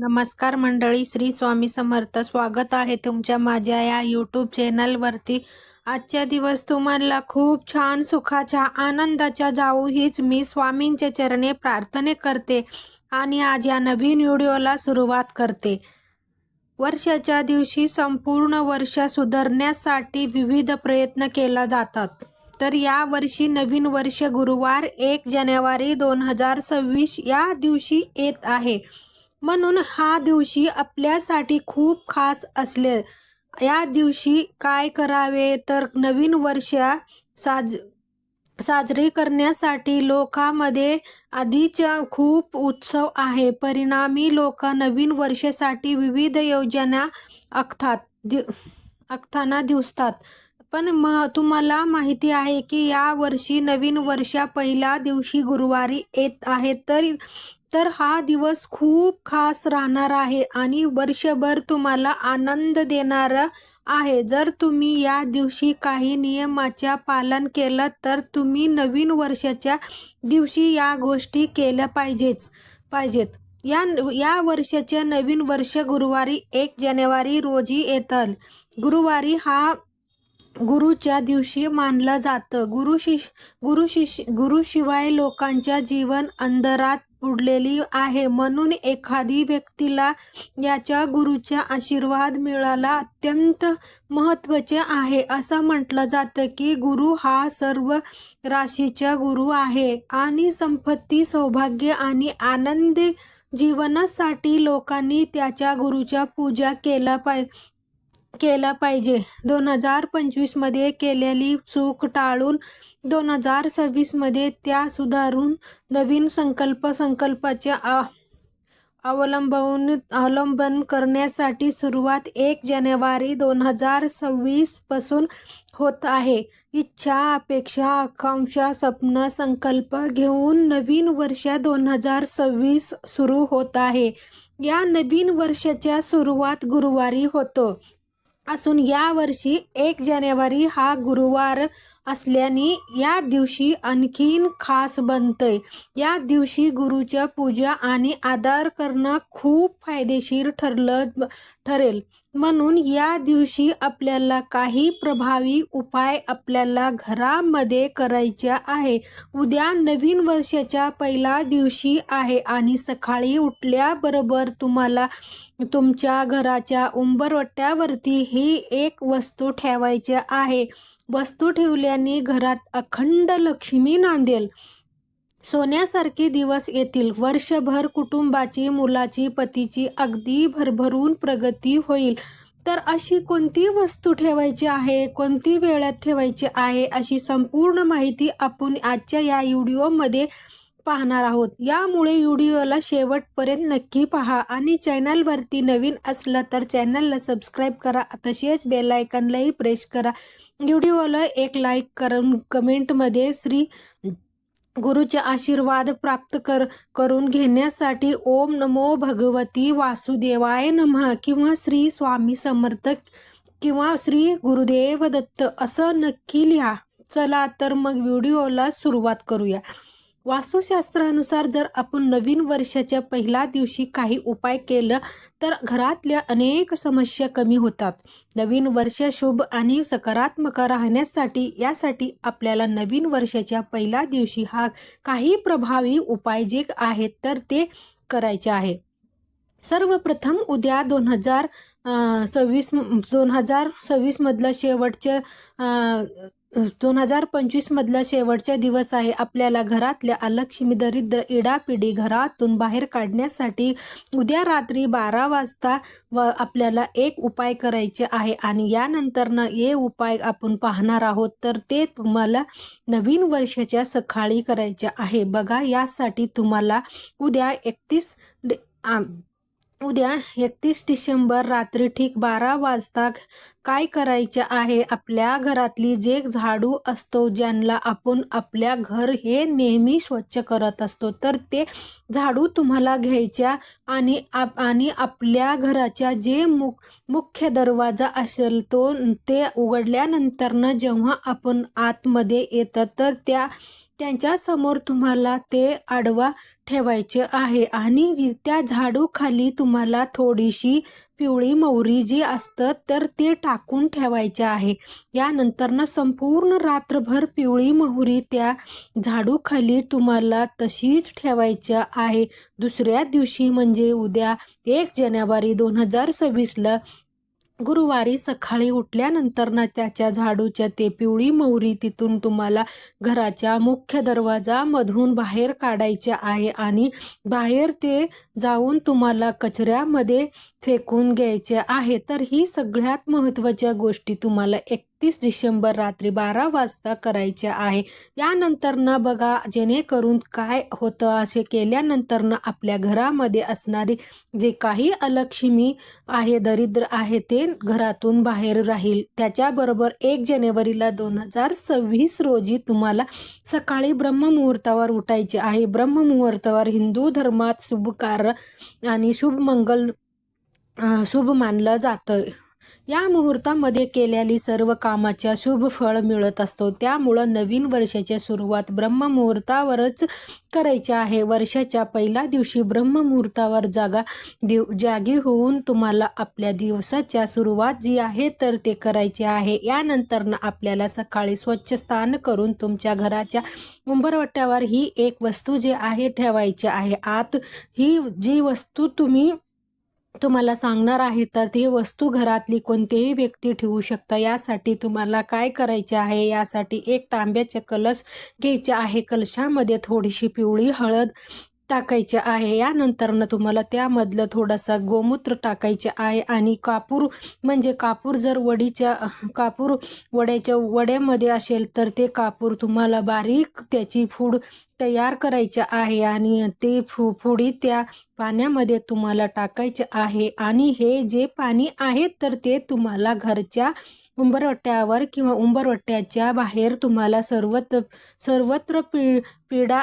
नमस्कार मंडळी श्री स्वामी समर्थ. स्वागत आहे तुमच्या माझ्या या यूट्यूब चॅनलवरती आजच्या दिवस तुम्हाला खूप छान सुखाच्या आनंदाच्या जाऊ हीच मी स्वामींच्या चरणे प्रार्थने करते आणि आज या नवीन व्हिडिओला सुरुवात करते. वर्षाच्या दिवशी संपूर्ण वर्ष सुधारण्यासाठी विविध प्रयत्न केला जातात. तर या वर्षी नवीन वर्ष गुरुवार एक जानेवारी दोन हजार सव्वीस या दिवशी येत आहे. म्हणून हा दिवशी आपल्यासाठी खूप खास असले. या दिवशी काय करावे तर नवीन वर्ष साज साजरी करण्यासाठी लोकांमध्ये आधीच्या खूप उत्सव आहे. परिणामी लोक नवीन वर्षासाठी विविध योजना आखतात दि आखताना दिसतात. पण म तुम्हाला माहिती आहे की या वर्षी नवीन वर्षा पहिल्या दिवशी गुरुवारी येत आहे. तरी तर हा दिवस खूप खास राहणार आहे आणि वर्षभर तुम्हाला आनंद देणार आहे. जर तुम्ही या दिवशी काही नियमाच्या पालन केलं तर तुम्ही नवीन वर्षाच्या दिवशी या गोष्टी केल्या पाहिजेच पाहिजेत. या या वर्षाच्या नवीन वर्ष गुरुवारी एक जानेवारी रोजी येतात गुरुवारी हा गुरुच्या दिवशी मानलं जातं. गुरु शिष गुरु शिष गुरुशिवाय लोकांच्या जीवन अंधारात बुडलेली आहे. म्हणून एखादी व्यक्तीला याच्या गुरुचा आशीर्वाद मिळाला अत्यंत महत्त्वाचे आहे. असं म्हटलं जातं की गुरु हा सर्व राशीचा गुरु आहे आणि संपत्ती सौभाग्य आणि आनंदी जीवनासाठी लोकांनी त्याच्या गुरुच्या पूजा केला पाय केला पाहिजे. दोन हजार पंचवीसमध्ये केलेली चूक टाळून दोन हजार सव्वीसमध्ये त्या सुधारून नवीन संकल्प संकल्पाचे अवलंबून अवलंबन करण्यासाठी सुरुवात एक जानेवारी दोन हजार सव्वीसपासून होत आहे. इच्छा अपेक्षा आकांक्षा स्वप्न संकल्प घेऊन नवीन वर्ष दोन हजार सव्वीस सुरू होत आहे. या नवीन वर्षाच्या सुरुवात गुरुवारी होतो. असून यावर्षी एक जानेवारी हा गुरुवार असल्याने या दिवशी आणखीन खास बनतंय. या दिवशी गुरुच्या पूजा आणि आदर करणं खूप फायदेशीर ठरलं ठरेल. म्हणून या दिवशी आपल्याला काही प्रभावी उपाय आपल्याला घरामध्ये करायचे आहे. उद्या नवीन वर्षाच्या पहिला दिवशी आहे आणि सकाळी उठल्याबरोबर तुम्हाला तुमच्या घराच्या उंबरवट्यावरती ही एक वस्तू ठेवायची आहे. वस्तू ठेवल्याने घरात अखंड लक्ष्मी नांदेल. सोन्यासारखे दिवस येतील. वर्षभर कुटुंबाची मुलाची पतीची अगदी भरभरून प्रगती होईल. तर अशी कोणती वस्तू ठेवायची आहे? कोणती वेळात ठेवायची आहे? अशी संपूर्ण माहिती आपण आजच्या या व्हिडिओमध्ये पाहणार आहोत. यामुळे व्हिडिओला शेवटपर्यंत नक्की पहा आणि चॅनलवरती नवीन असलं तर चॅनलला सबस्क्राईब करा. तसेच बेलायकनलाही प्रेस करा. व्हिडिओला एक लाईक करून कमेंटमध्ये श्री गुरुचे आशीर्वाद प्राप्त कर करून घेण्यासाठी ओम नमो भगवती वासुदेवाय नमः किंवा श्री स्वामी समर्थक किंवा श्री गुरुदेव दत्त असं नक्की लिहा. चला तर मग व्हिडिओला सुरुवात करूया. वास्तुशास्त्रानुसार जर आपण नवीन वर्षाच्या पहिल्या दिवशी काही उपाय केलं तर घरातल्या अनेक समस्या कमी होतात. नवीन वर्ष शुभ आणि सकारात्मक राहण्यासाठी यासाठी आपल्याला नवीन वर्षाच्या पहिल्या दिवशी हा काही प्रभावी उपाय जे आहेत तर ते करायचे आहे. सर्वप्रथम उद्या दोन हजार सव्वीस दोन हजार सव्वीसमधलं शेवटचं दोन हजार पंचवीसमधला शेवटचा दिवस आहे. आपल्याला घरातल्या अलक्ष्मी दरिद्र इडापिडी घरातून बाहेर काढण्यासाठी उद्या रात्री बारा वाजता व आपल्याला एक उपाय करायचे आहे आणि यानंतरनं हे उपाय आपण पाहणार आहोत. तर ते तुम्हाला नवीन वर्षाच्या सकाळी करायचे आहे. बघा यासाठी तुम्हाला उद्या एकतीस उद्या एकतीस डिसेंबर रात्री ठीक बारा वाजता काय करायचे आहे? आपल्या घरातली जे झाडू असतो ज्यांना आपण आपल्या घर हे नेहमी स्वच्छ करत असतो तर ते झाडू तुम्हाला घ्यायच्या आणि आप आणि आपल्या घराच्या जे मुख मुख्य दरवाजा असेल तो ते उघडल्यानंतरनं जेव्हा आपण आतमध्ये येतं तर त्या त्यांच्यासमोर तुम्हाला ते आडवा ठेवायचे आहे. आणि जी- त्या झाडू खाली तुम्हाला थोडीशी पिवळी मोहरी जी असतं तर ते टाकून ठेवायचे आहे. यानंतर ना संपूर्ण रात्रभर पिवळी मोहरी त्या झाडूखाली तुम्हाला तशीच ठेवायच्या आहे. दुसऱ्या दिवशी म्हणजे उद्या एक जानेवारी दोन हजार सव्वीसला गुरुवारी सकाळी उठल्यानंतर ना त्याच्या झाडूच्या ते पिवळी मोहरी तिथून तुम्हाला घराच्या मुख्य दरवाजामधून बाहेर काढायच्या आहे आणि बाहेर ते जाऊन तुम्हाला कचऱ्यामध्ये फेकून घ्यायचे आहे. तर ही सगळ्यात महत्त्वाच्या गोष्टी तुम्हाला एक एकतीस डिसेंबर रात्री बारा वाजता करायचे आहे. यानंतर न बघा जेणेकरून काय होतं असे केल्यानंतर न आपल्या घरामध्ये असणारी जे काही अलक्ष्मी आहे दरिद्र आहे ते घरातून बाहेर राहील. त्याच्याबरोबर एक जानेवारीला दोन हजार सव्वीस रोजी तुम्हाला सकाळी ब्रह्ममुहूर्तावर उठायचे आहे. ब्रह्ममुहूर्तावर हिंदू धर्मात शुभकार आणि शुभ मंगल शुभ मानलं जातं. या मुहूर्तामध्ये केलेली सर्व कामाच्या शुभ फळ मिळत असतो. त्यामुळं नवीन वर्षाची सुरुवात ब्रह्ममुहूर्तावरच करायची आहे. वर्षाच्या पहिल्या दिवशी ब्रह्ममुहूर्तावर जागा दिव जागी होऊन तुम्हाला आपल्या दिवसाच्या सुरुवात जी आहे तर ते करायचे आहे. यानंतरनं आपल्याला सकाळी स्वच्छ स्थान करून तुमच्या घराच्या उंबरवट्यावर ही एक वस्तू जी आहे ठेवायची आहे. आत ही जी वस्तू तुम्ही तुम्हाला सांगणार आहे तर ती वस्तू घरातली कोणतीही व्यक्ती ठेवू शकता. यासाठी तुम्हाला काय करायचे आहे? यासाठी एक तांब्याचे कलश घ्यायचे आहे. कलशामध्ये थोडीशी पिवळी हळद टाकायचे आहे. यानंतरनं तुम्हाला त्यामधलं थोडासा गोमूत्र टाकायचे आहे आणि कापूर म्हणजे कापूर जर वडीच्या कापूर वड्याच्या वड्यामध्ये असेल तर ते कापूर तुम्हाला बारीक त्याची फूड तयार करायचे आहे आणि ते फु फुडी त्या पाण्यामध्ये तुम्हाला टाकायचे आहे. आणि हे जे पाणी आहे तर ते तुम्हाला घरच्या उंबरवट्यावर किंवा उंबरवट्याच्या बाहेर तुम्हाला सर्वत्र सर्वत्र पि पिडा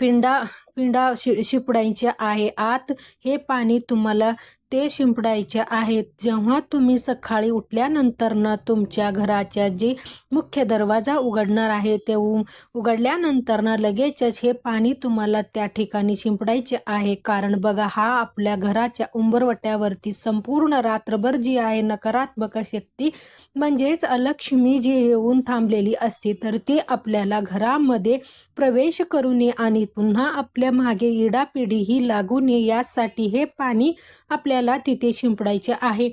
पिंडा पिंडा शि शिपडायचे आहे. आत हे पाणी तुम्हाला ते शिंपडायचे आहेत. जेव्हा तुम्ही सकाळी उठल्यानंतर ना तुमच्या घराच्या जे मुख्य दरवाजा उघडणार आहे ते उघडल्यानंतरनं उघडल्यानंतर ना लगेचच हे पाणी तुम्हाला त्या ठिकाणी शिंपडायचे आहे. कारण बघा हा आपल्या घराच्या उंबरवट्यावरती संपूर्ण रात्रभर जी आहे नकारात्मक शक्ती म्हणजेच अलक्ष्मी जी येऊन थांबलेली असते तर ती आपल्याला घरामध्ये प्रवेश करू नये आणि पुन्हा आपल्या मागे इडापिडी ही लागू नये. यासाठी हे पाणी आपल्या आपल्याला तिथे शिंपडायचे आहे.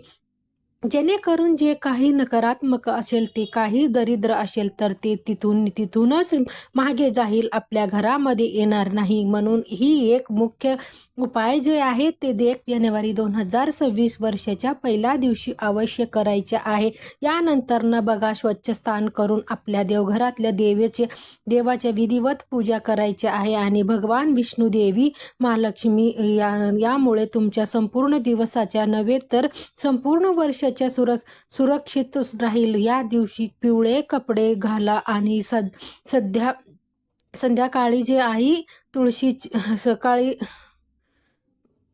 जेणेकरून जे काही नकारात्मक असेल ते काही दरिद्र असेल तर ते तिथून तिथूनच मागे जाईल आपल्या घरामध्ये येणार नाही. म्हणून ही एक मुख्य उपाय जे आहे ते एक जानेवारी दोन हजार सव्वीस वर्षाच्या पहिल्या दिवशी अवश्य करायचे आहे. यानंतर न बघा स्वच्छ स्थान करून आपल्या देवघरातल्या देवेचे देवाच्या विधिवत पूजा करायची आहे. आणि भगवान विष्णू देवी महालक्ष्मी या यामुळे तुमच्या संपूर्ण दिवसाच्या नव्हे तर संपूर्ण वर्षाच्या सुरक सुरक्षित राहील. या दिवशी पिवळे कपडे घाला आणि सद सध्या संध्याकाळी जे आई तुळशी सकाळी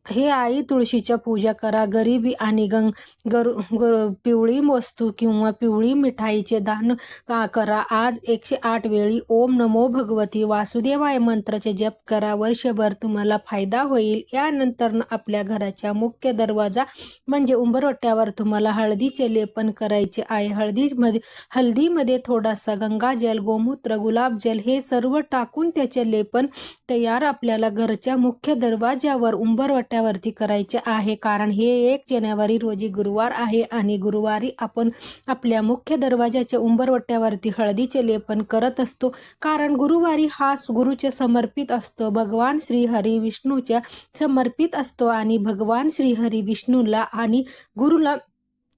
हे आई तुळशीच्या पूजा करा. गरिबी आणि गंग गर गर पिवळी वस्तू किंवा पिवळी मिठाईचे दान का करा. आज एकशे आठ वेळी ओम नमो भगवती. वासुदेवाय मंत्राचे जप करा. वर्षभर तुम्हाला फायदा होईल. यानंतर आपल्या घराच्या मुख्य दरवाजा म्हणजे उंबरवट्यावर तुम्हाला हळदीचे लेपन करायचे आहे. हळदीमध्ये हळदीमध्ये थोडासा गंगाजल गोमूत्र गुलाबजल हे सर्व टाकून त्याचे लेपन तयार आपल्याला घरच्या मुख्य दरवाज्यावर उंबरवट्या चेन्यावरती करायचे आहे. कारण हे एक जानेवारी रोजी गुरुवार आहे आणि गुरुवारी आपण आपल्या मुख्य दरवाजाच्या उंबरवट्यावरती हळदीचे लेपन करत असतो. कारण गुरुवारी हा गुरुचे समर्पित असतो. भगवान श्रीहरी विष्णूच्या समर्पित असतो आणि भगवान श्रीहरी विष्णूला आणि गुरुला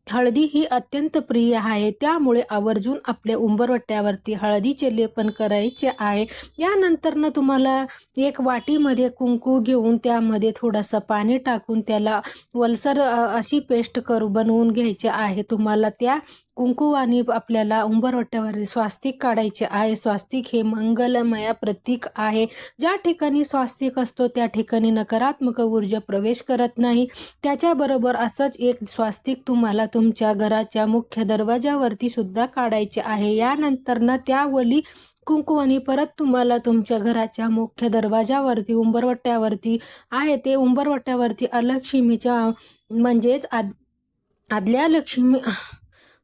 हळदी ही अत्यंत प्रिय आहे. त्यामुळे आवर्जून आपल्या उंबरवट्यावरती हळदीचे लेपन करायचे आहे. यानंतरनं तुम्हाला एक वाटीमध्ये कुंकू घेऊन त्यामध्ये थोडंसं पाणी टाकून त्याला वलसर अशी पेस्ट करू बनवून घ्यायचे आहे. तुम्हाला त्या कुंकुवानी आपल्याला उंबरवट्यावर स्वास्तिक काढायचे आहे. स्वास्तिक हे मंगलमय प्रतीक आहे. ज्या ठिकाणी स्वास्तिक असतो त्या ठिकाणी नकारात्मक ऊर्जा प्रवेश करत नाही. त्याच्याबरोबर असंच एक स्वास्तिक तुम्हाला तुमच्या घराच्या मुख्य दरवाजावरती सुद्धा काढायचे आहे. यानंतर ना त्या वली कुंकुवानी परत तुम्हाला तुमच्या घराच्या मुख्य दरवाजावरती उंबरवट्यावरती आहे. ते उंबरवट्यावरती अलक्ष्मीच्या म्हणजेच आद आदल्या लक्ष्मी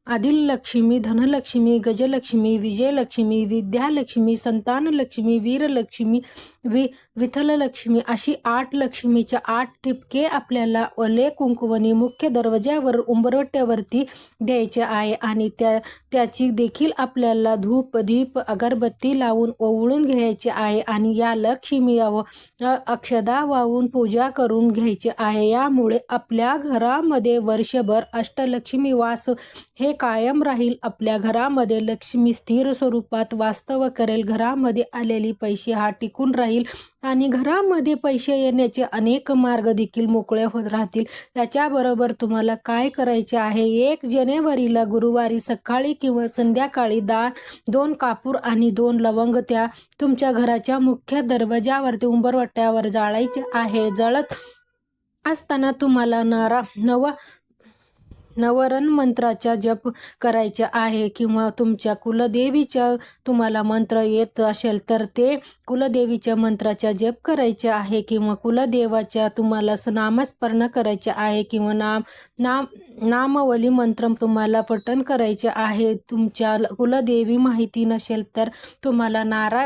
आदिल लक्ष्मी धनलक्ष्मी गजलक्ष्मी विजयलक्ष्मी विद्यालक्ष्मी संतानलक्ष्मी वीरलक्ष्मी वि विठ्ठललक्ष्मी अशी आठ लक्ष्मीच्या आठ ठिपके आपल्याला ओले कुंकवनी मुख्य दरवाज्यावर उंबरवट्यावरती द्यायचे आहे आणि त्या त्याची देखील आपल्याला धूप दीप अगरबत्ती लावून ओवळून घ्यायचे आहे आणि या लक्ष्मी व अक्षदा वाहून पूजा करून घ्यायची आहे. यामुळे आपल्या घरामध्ये वर्षभर अष्टलक्ष्मी वास हे कायम राहील आपल्या घरामध्ये. लक्ष्मी स्थिर स्वरूपात वास्तव करेल. घरामध्ये आलेली पैसे हा टिकून राहील आणि घरामध्ये पैसे येण्याचे अनेक मार्ग देखील मोकळे होत राहतील. त्याच्याबरोबर तुम्हाला काय करायचे आहे? एक जानेवारीला गुरुवारी सकाळी किंवा संध्याकाळी दाळ दोन कापूर आणि दोन लवंग त्या तुमच्या घराच्या मुख्य दरवाजावरती उंबरवट्यावर जाळायचे आहे. जळत असताना तुम्हाला नारा नवा नवरण मंत्राचा जप करायचा आहे किंवा तुमच्या कुलदेवीच्या तुम्हाला मंत्र येत असेल तर ते कुलदेवीच्या मंत्राचा जप करायचे आहे किंवा कुलदेवाच्या तुम्हाला नामस्मरण करायचे आहे किंवा नाम नाम नामवली मंत्र तुम्हाला पठण करायचे आहे. तुमच्या कुलदेवी माहिती नसेल तर तुम्हाला नारा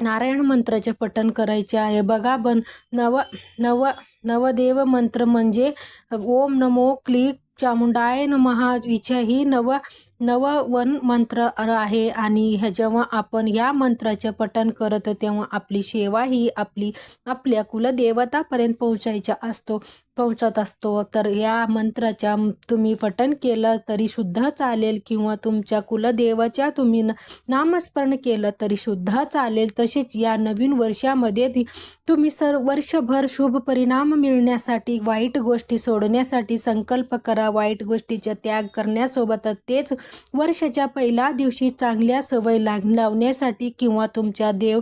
नारायण मंत्राचे पठण करायचे आहे. बघा बन नव नव नवदेव मंत्र म्हणजे ओम नमो क्लिक चामुंडाय नमहा ही नव नववन मंत्र आहे. आणि ह्या जेव्हा आपण या मंत्राचे पठण करत तेव्हा आपली सेवा ही आपली आपल्या कुलदेवतापर्यंत पोहोचायच्या असतो. पोहोचत असतो तर या मंत्राच्या तुम्ही पठण केलं तरी सुद्धा चालेल किंवा तुमच्या कुलदेवाच्या तुम्ही नामस्मरण केलं तरी सुद्धा चालेल. तसेच या नवीन वर्षामध्ये तुम्ही सर वर्षभर शुभ परिणाम मिळण्यासाठी वाईट गोष्टी सोडण्यासाठी संकल्प करा. वाईट गोष्टीचा त्याग करण्यासोबतच तेच वर्षाच्या पहिल्या दिवशी चांगल्या सवय लाग लावण्यासाठी किंवा तुमच्या देव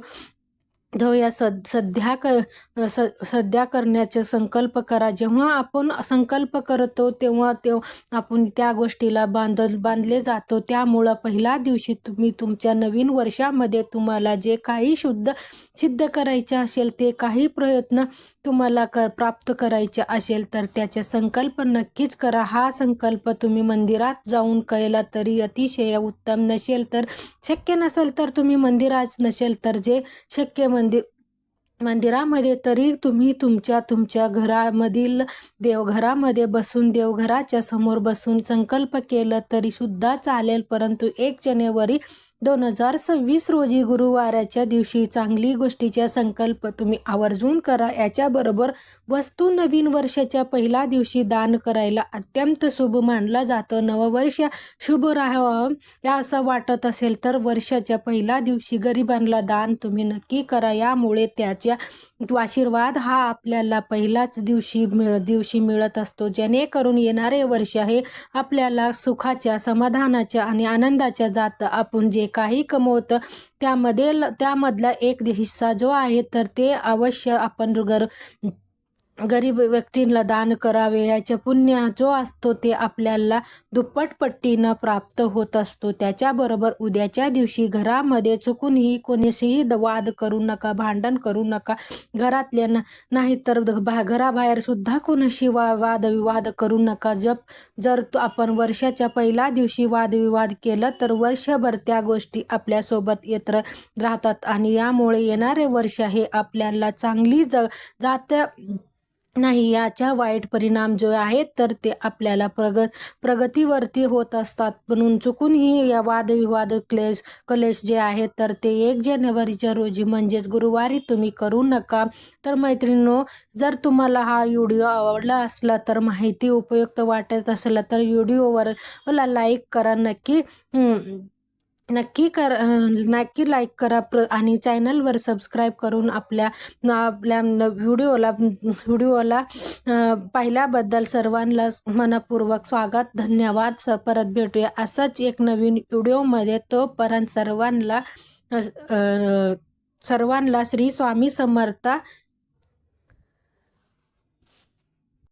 धव या सध्या कर स सध्या करण्याचे संकल्प करा. जेव्हा आपण संकल्प करतो तेव्हा ते आपण त्या गोष्टीला बांध बांधले जातो. त्यामुळं पहिल्या दिवशी तुम्ही तुमच्या नवीन वर्षामध्ये तुम्हाला जे काही शुद्ध सिद्ध करायचे असेल ते काही प्रयत्न तुम्हाला कर प्राप्त करायचे असेल तर त्याचे संकल्प नक्कीच करा. हा संकल्प तुम्ही मंदिरात जाऊन केला तरी अतिशय उत्तम नसेल तर शक्य नसेल तर तुम्ही मंदिरात नसेल तर जे शक्य मंदिर मंदिरामध्ये तरी तुम्ही तुमच्या तुमच्या घरामधील देवघरामध्ये बसून देवघराच्या समोर बसून संकल्प केलं तरी सुद्धा चालेल. परंतु एक जानेवारी दोन हजार सव्वीस रोजी गुरुवाराच्या दिवशी चांगली गोष्टीचा संकल्प तुम्ही आवर्जून करा. याच्याबरोबर वस्तू नवीन वर्षाच्या पहिल्या दिवशी दान करायला अत्यंत शुभ मानलं जातं. नववर्ष शुभ राहावं या असं वाटत असेल तर वर्षाच्या पहिल्या दिवशी गरिबांना दान तुम्ही नक्की करा. यामुळे त्याच्या आशीर्वाद हा आपल्याला पहिलाच दिवशी मिळ दिवशी मिळत असतो. जेणेकरून येणारे वर्ष हे आपल्याला सुखाच्या समाधानाच्या आणि आनंदाच्या जात. आपण जे काही कमवत त्यामध्ये त्यामधला एक हिस्सा जो आहे तर ते अवश्य आपण घर गरीब व्यक्तींना दान करावे याचे पुण्य जो असतो ते आपल्याला दुप्पट पट्टीनं प्राप्त होत असतो. त्याच्याबरोबर उद्याच्या दिवशी घरामध्ये चुकूनही कोणीशीही वाद करू नका भांडण करू नका. घरातल्या नाही तर घराबाहेर सुद्धा कोणाशी वा वादविवाद करू नका. जप जर आपण वर्षाच्या पहिल्या दिवशी वादविवाद केलं तर वर्षभर त्या गोष्टी आपल्यासोबत येत राहतात. आणि यामुळे येणारे वर्ष हे आपल्याला चांगली ज जात नाही याच्या वाईट परिणाम जो आहेत तर ते आपल्याला प्रग प्रगतीवरती होत असतात. म्हणून चुकूनही या वादविवाद क्लेश कलेश जे आहेत तर ते एक जानेवारीच्या रोजी म्हणजेच गुरुवारी तुम्ही करू नका. तर मैत्रिणींनो जर तुम्हाला हा व्हिडिओ आवडला असला तर माहिती उपयुक्त वाटत असला तर व्हिडिओवर मला लाईक करा नक्की. नक्की कर नक्की लाईक करा प्र आणि चॅनलवर सबस्क्राईब करून आपल्या आपल्या व्हिडिओला व्हिडिओला पाहिल्याबद्दल सर्वांना मनपूर्वक स्वागत धन्यवाद. स परत भेटूया असंच एक नवीन व्हिडिओमध्ये तोपर्यंत सर्वांना सर्वांना श्री स्वामी समर्थ.